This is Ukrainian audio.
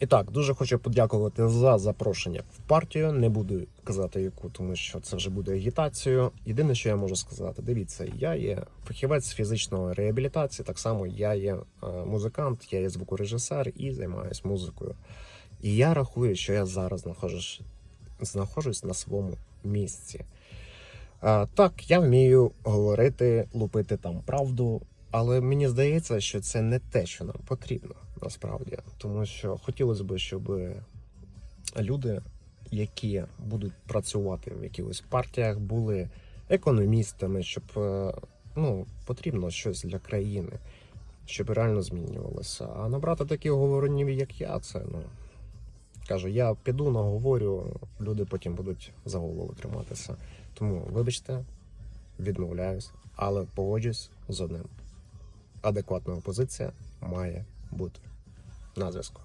І так, дуже хочу подякувати за запрошення в партію. Не буду казати яку, тому що це вже буде агітацією. Єдине, що я можу сказати, дивіться, я є фахівець фізичної реабілітації. Так само я є е, музикант, я є звукорежисер і займаюся музикою. І я рахую, що я зараз знаходжусь, знаходжусь на своєму місці. Так, я вмію говорити, лупити там правду, але мені здається, що це не те, що нам потрібно насправді. Тому що хотілося б, щоб люди, які будуть працювати в якихось партіях, були економістами, щоб е, ну, потрібно щось для країни, щоб реально змінювалося. А набрати таких говорунів, як я, це ну. Кажу, я піду, наговорю, люди потім будуть за голову триматися. Тому, вибачте, відмовляюсь, але погоджусь з одним. Адекватна опозиція має бути на зв'язку.